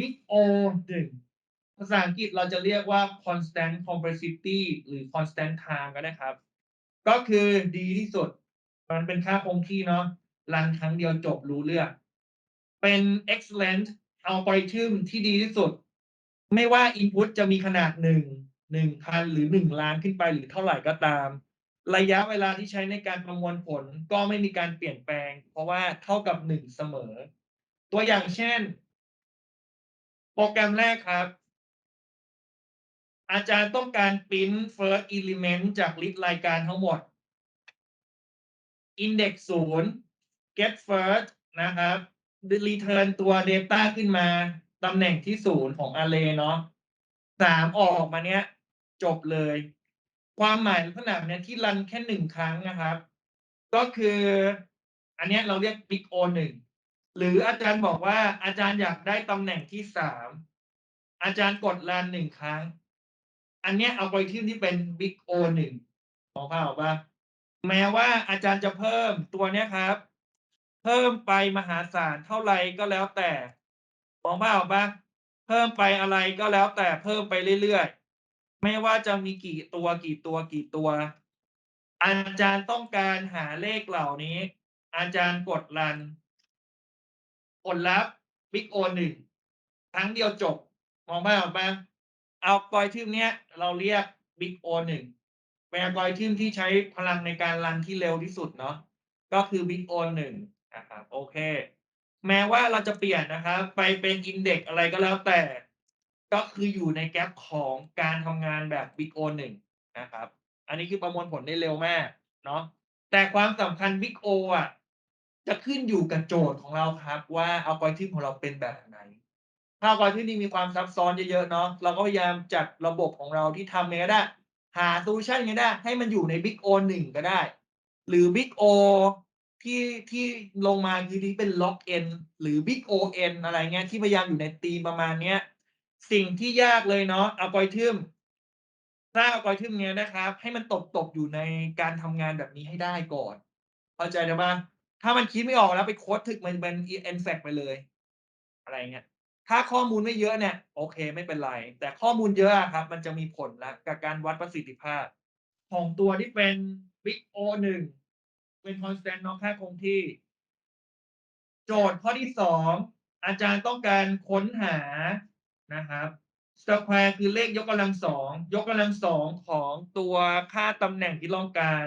big O หนึ่งภาษาอังกฤษเราจะเรียกว่า constant complexity หรือ constant time ก็ได้ครับ ก็คือดีที่สุด มันเป็นค่าคงที่เนาะรันครั้งเดียวจบรู้เรื่อง เป็น excellent algorithm ที่ดีที่สุด ไม่ว่า input จะมีขนาดหนึ่งหนึ่งพันหรือหนึ่งล้านขึ้นไปหรือเท่าไหร่ก็ตาม ระยะเวลาที่ใช้ในการประมวลผลก็ไม่มีการเปลี่ยนแปลง เพราะว่าเท่ากับหนึ่งเสมอ ตัวอย่างเช่น รแกรมแรกครับ อาจารย์ต้องการปริ้น first element จากลิสต์รายการทั้งหมด index ศูนย์ get first นะครับ return ตัว data ขึ้นมา ตำแหน่งที่ศูนย์ของ array เนาะสามออกมาเนี้ย จบเลย ความหมายลักษณะเนี้ยที่รันแค่หนึ่งครั้งนะครับ ก็คือ อันเนี้ยเราเรียก big O หนึ่ง หรืออาจารย์บอกว่าอาจารย์อยากได้ตำแหน่งที่สามอาจารย์กดรันหนึ่งครั้ง อันเนี้ยเอาไปที่ที่เป็น big O หนึ่งมองภาพออกปะแม้ว่าอาจารย์จะเพิ่มตัวเนี้ยครับ เพิ่มไปมหาศาลเท่าไหร่ก็แล้วแต่มองภาพออกปะเพิ่มไปอะไรก็แล้วแต่เพิ่มไปเรื่อยๆ ไม่ว่าจะมีกี่ตัวกี่ตัวกี่ตัว อาจารย์ต้องการหาเลขเหล่านี้ อาจารย์กดรัน ผลลัพธ์บิ๊กโอหนึ่งครั้งเดียวจบ มองภาพออกปะเอากอยทึมเนี้ย เราเรียกบิ๊กโอหนึ่งเป็นอัลกอริทึมที่ใช้พลังในการรันที่เร็วที่สุดเนาะก็คือ Big O หนึ่งนะครับโอเค แม้ว่าเราจะเปลี่ยนนะครับไปเป็นอินเด็กอะไรก็แล้วแต่ ก็คืออยู่ในแกลบของการทำงานแบบ Big O หนึ่งนะครับ อันนี้คือประมวลผลได้เร็วมากเนาะแต่ความสำคัญ Big O อะ จะขึ้นอยู่กับโจทย์ของเราครับว่าอัลกอริทึมของเราเป็นแบบไหน ถ้าอัลกอริทึมนี้มีความซับซ้อนเยอะๆเนาะเราก็พยายามจัดระบบของเราที่ทำเองก็ได้ หาโซลูชันก็ได้ ให้มันอยู่ใน Big O หนึ่งก็ได้ หรือ Big O ที่ที่ลงมาคือที่เป็น log n หรือ Big O n อะไรเงี้ยที่พยายามอยู่ในตีมประมาณเนี้ยสิ่งที่ยากเลยเนาะอัลกอริทึมสร้างอัลกอริทึมเนี้ยนะครับ ให้มันตกตกอยู่ในการทำงานแบบนี้ให้ได้ก่อน เข้าใจไหม ถ้ามันคิดไม่ออกแล้วไปโค้ดถึกมันเป็น n f a c ไปเลย อะไรเงี้ยถ้าข้อมูลไม่เยอะเนี่ย โอเคไม่เป็นไร แต่ข้อมูลเยอะครับ มันจะมีผลละกับการวัดประสิทธิภาพ ของตัวที่เป็น Big O หนึ่งเป็น constant เนาะค่าคงที่ โจทย์ข้อที่สองอาจารย์ต้องการค้นหานะครับ square คือเลขยกกำลังสองยกกำลังสองของตัวค่าตำแหน่งที่ต้องการ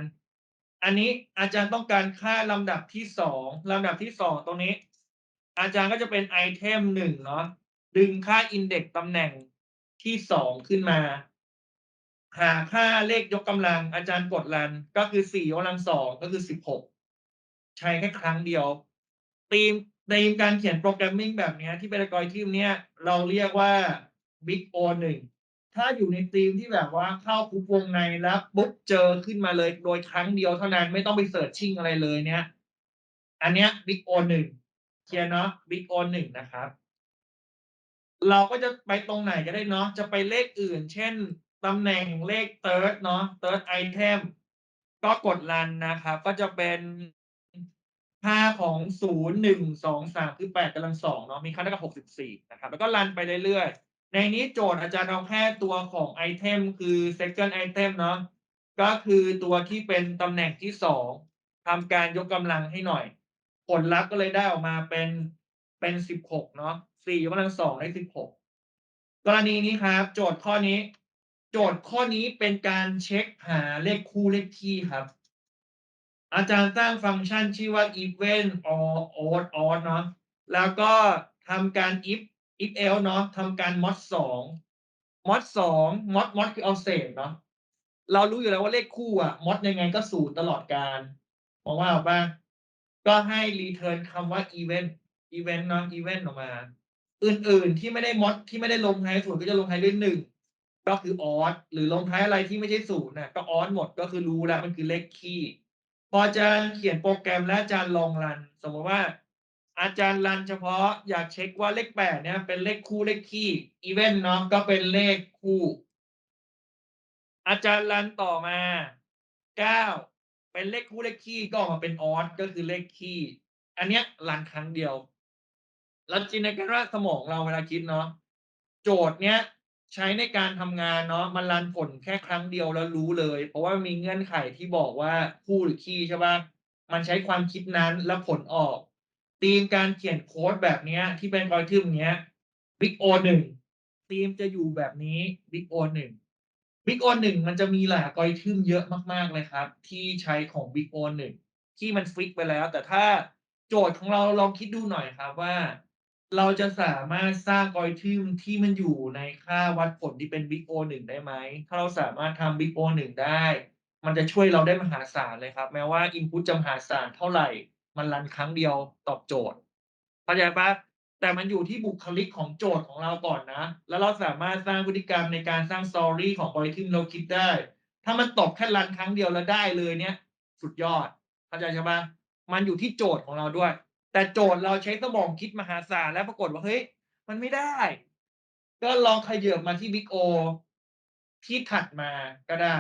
อันนี้อาจารย์ต้องการค่าลำดับที่สองลำดับที่สองตรงนี้ อาจารย์ก็จะเป็นไอเทมหนึ่งเนาะดึงค่าอินเด็กซ์ตำแหน่งที่สองขึ้นมา หาค่าเลขยกกำลัง อาจารย์กดรันก็คือสี่ยกกำลังสองก็คือสิบหกใช้แค่ครั้งเดียวธีมในการเขียนโปรแกรมมิ่งแบบนี้ที่เป็นอัลกอริทึมเนี้ยเราเรียกว่า Big O หนึ่ง ถ้าอยู่ในธีมที่แบบว่าเข้าคุกวงในแล้วปุ๊บเจอขึ้นมาเลยโดยครั้งเดียวเท่านั้นไม่ต้องไปเสิร์ชชิ่งอะไรเลยเนี้ยอันเนี้ย Big O หนึ่งเขียนเนาะ Big O หนึ่งนะครับ เราก็จะไปตรงไหนก็ได้เนาะจะไปเลขอื่น เช่นตำแหน่งเลข third เนาะ third item ก็กดรันนะครับ ก็จะเป็นค่าของศูนย์หนึ่งสองสามคือแปดกำลังสองเนาะมีค่าเท่ากับหกสิบสี่นะครับ แล้วก็รันไปเรื่อยๆ ในนี้โจทย์อาจารย์เอาแค่ตัวของไอเทมคือ second item เนาะก็คือตัวที่เป็นตำแหน่งที่สองทำการยกกำลังให้หน่อย ผลลัพธ์ก็เลยได้ออกมาเป็นเป็นสิบหกเนาะสี่ยกกำลังสองได้สิบหกกรณีนี้ครับ โจทย์ข้อนี้ โจทย์ข้อนี้เป็นการเช็คหาเลขคู่เลขคี่ครับ อาจารย์สร้างฟังก์ชันชื่อว่า even or odd odd เนาะแล้วก็ทำการ if if else เนาะทำการ mod สอง mod สอง mod mod คือเอาเศษเนาะเรารู้อยู่แล้วว่าเลขคู่อะ mod ยังไงก็ศูนย์ตลอดการมองว่าออกป่ะก็ให้ return คำว่า event event เนาะ event ออกมา อื่นๆที่ไม่ได้ mod ที่ไม่ได้ลงท้ายศูนย์ก็จะลงท้ายด้วยหนึ่งก็คือ odd หรือลงท้ายอะไรที่ไม่ใช่ศูนย์น่ะก็ odd หมดก็คือรู้แล้วมันคือเลขคี่พอจารย์เขียนโปรแกรมและจารย์ลองรัน สมมติว่า อาจารย์รันเฉพาะอยากเช็คว่าเลขแปดเนี่ยเป็นเลขคู่เลขคี่อีเวนต์เนาะก็เป็นเลขคู่ อาจารย์รันต่อมาเก้าเป็นเลขคู่เลขคี่ก็ออกมาเป็นออสก็คือเลขคี่ อันเนี้ยรันครั้งเดียวเราจินตนาการว่าสมองเราเวลาคิดเนาะโจทย์เนี้ยใช้ในการทำงานเนาะมันรันผลแค่ครั้งเดียวแล้วรู้เลย เพราะว่ามีเงื่อนไขที่บอกว่าคู่หรือคี่ใช่ปล่ามันใช้ความคิดนั้นแล้วผลออก ธีมการเขียนโค้ดแบบเนี้ย ที่เป็น algorithm เนี้ย Big O 1ธีมจะอยู่แบบนี้ Big O 1 Big O 1มันจะมีหลาย algorithm เยอะมากๆเลยครับ ที่ใช้ของ Big O 1ที่มันฟิกไปแล้ว แต่ถ้าโจทย์ของเราลองคิดดูหน่อยครับว่า เราจะสามารถสร้าง algorithm ที่มันอยู่ในค่าวัดผลที่เป็น Big O 1ได้ไหม ถ้าเราสามารถทำ Big O 1ได้ มันจะช่วยเราได้มหาศาลเลยครับ แม้ว่า input จะมหาศาลเท่าไหร่ มันรันครั้งเดียวตอบโจทย์เข้าใจปล่า?แต่มันอยู่ที่บุคลิกของโจทย์ของเราก่อนนะ แล้วเราสามารถสร้างพฤติกรรมในการสร้าง story ของ algorithm เราคิดได้ ถ้ามันตอบแค่รันครั้งเดียวแล้วได้เลยเนี่ย สุดยอด เข้าใจใช่ปล่า?มันอยู่ที่โจทย์ของเราด้วย แต่โจทย์เราใช้สมองคิดมหาศาลแล้วปรากฏว่าเฮ้ยมันไม่ได้ ก็ลองขยิบมาที่ Big O ที่ถัดมาก็ได้